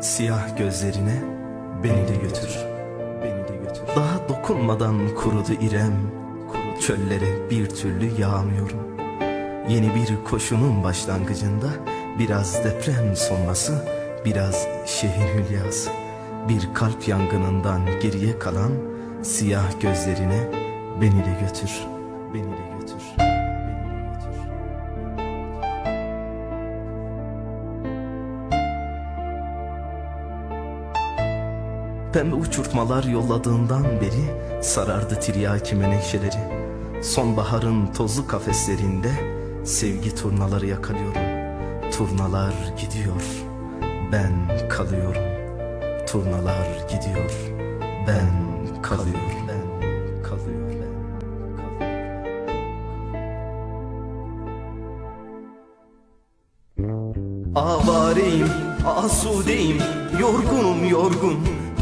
Siyah gözlerine beni de götür. Beni de götür. Daha dokunmadan kurudu İrem. Çöllere bir türlü yağmıyorum. Yeni bir koşunun başlangıcında biraz deprem sonrası, biraz şehir hülyası. Bir kalp yangınından geriye kalan siyah gözlerine beni de götür. Beni de götür. Pembe uçurtmalar yolladığından beri sarardı tiryaki menekşeleri. Sonbaharın tozlu kafeslerinde sevgi turnaları yakalıyorum. Turnalar gidiyor, ben kalıyorum. Turnalar gidiyor, ben kalıyorum. Ben kalıyorum. Avareyim, asudeyim, yorgunum yorgun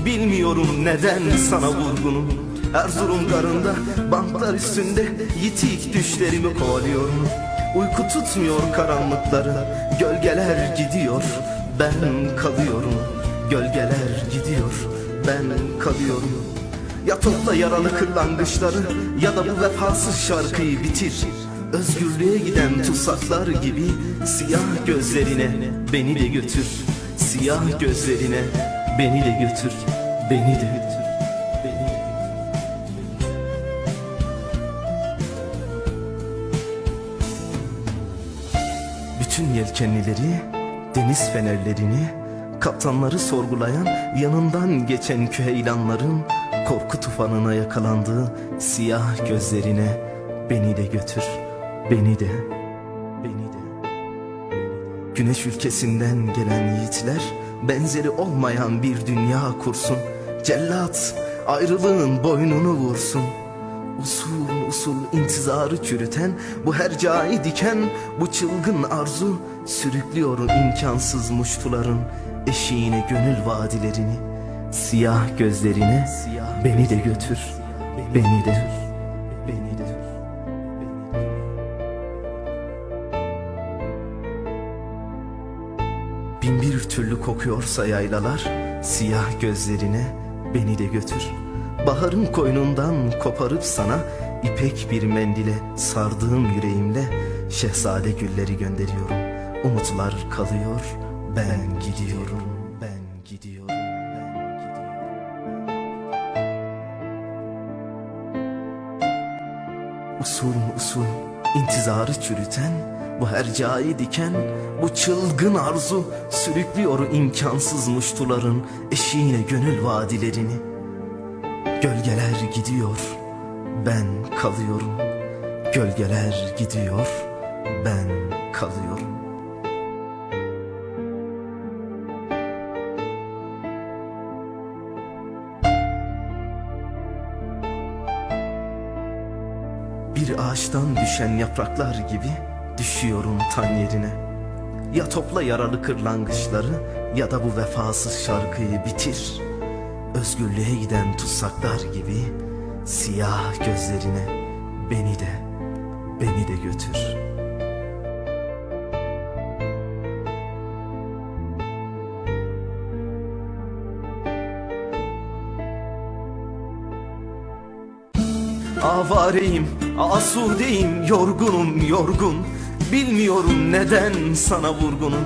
Bilmiyorum neden sana vurgunum. Erzurum garında, banklar üstünde Yitik düşlerimi kovalıyorum. Uyku tutmuyor karanlıkları Gölgeler gidiyor, ben kalıyorum. Gölgeler gidiyor, ben kalıyorum. Ya topla yaralı kırlangıçları Ya da bu vefasız şarkıyı bitir. Özgürlüğe giden tutsaklar gibi Siyah gözlerine beni de götür. Siyah gözlerine beni de götür Beni de götür Beni Bütün yelkenlileri, deniz fenerlerini, kaptanları sorgulayan yanından geçen küheylanların korku tufanına yakalandığı siyah gözlerine beni de götür, beni de, beni de. Güneş ülkesinden gelen yiğitler benzeri olmayan bir dünya kursun. Cellat ayrılığın boynunu vursun. Usul usul intizarı çürüten bu hercai diken bu çılgın arzu sürüklüyor imkansız muştuların eşiğine gönül vadilerini siyah gözlerine beni de götür beni de beni de Bin bir türlü kokuyorsa yaylalar Siyah gözlerine beni de götür. Baharın koynundan koparıp sana ipek bir mendile sardığım yüreğimle Şehzade gülleri gönderiyorum. Umutlar kalıyor ben gidiyorum Ben gidiyorum Usul usul intizarı çürüten Bu hercai diken Bu çılgın arzu Sürüklüyor imkansız muştuların Eşiğine gönül vadilerini. Gölgeler gidiyor Ben kalıyorum. Gölgeler gidiyor Ben kalıyorum. Bir ağaçtan düşen yapraklar gibi düşüyorum tan yerine. Ya topla yaralı kırlangıçları ya da bu vefasız şarkıyı bitir. Özgürlüğe giden tutsaklar gibi siyah gözlerine beni de beni de götür. Avareyim, asudeyim, yorgunum, yorgun Bilmiyorum neden sana vurgunum.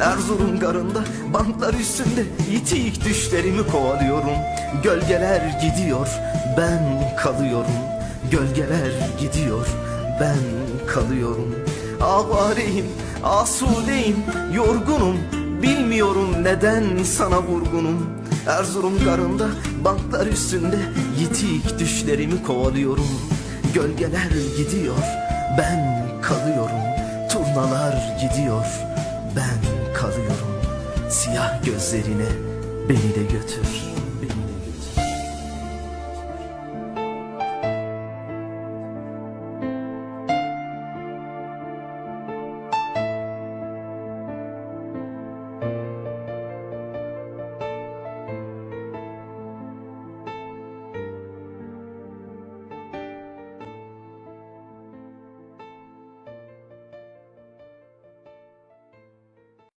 Erzurum garında, banklar üstünde Yitik düşlerimi kovalıyorum. Gölgeler gidiyor, ben kalıyorum. Gölgeler gidiyor, ben kalıyorum. Avareyim, asudeyim, yorgunum. Bilmiyorum neden sana vurgunum. Erzurum garında banklar üstünde yitik düşlerimi kovalıyorum. Gölgeler gidiyor ben kalıyorum Turnalar gidiyor ben kalıyorum. Siyah gözlerine beni de götür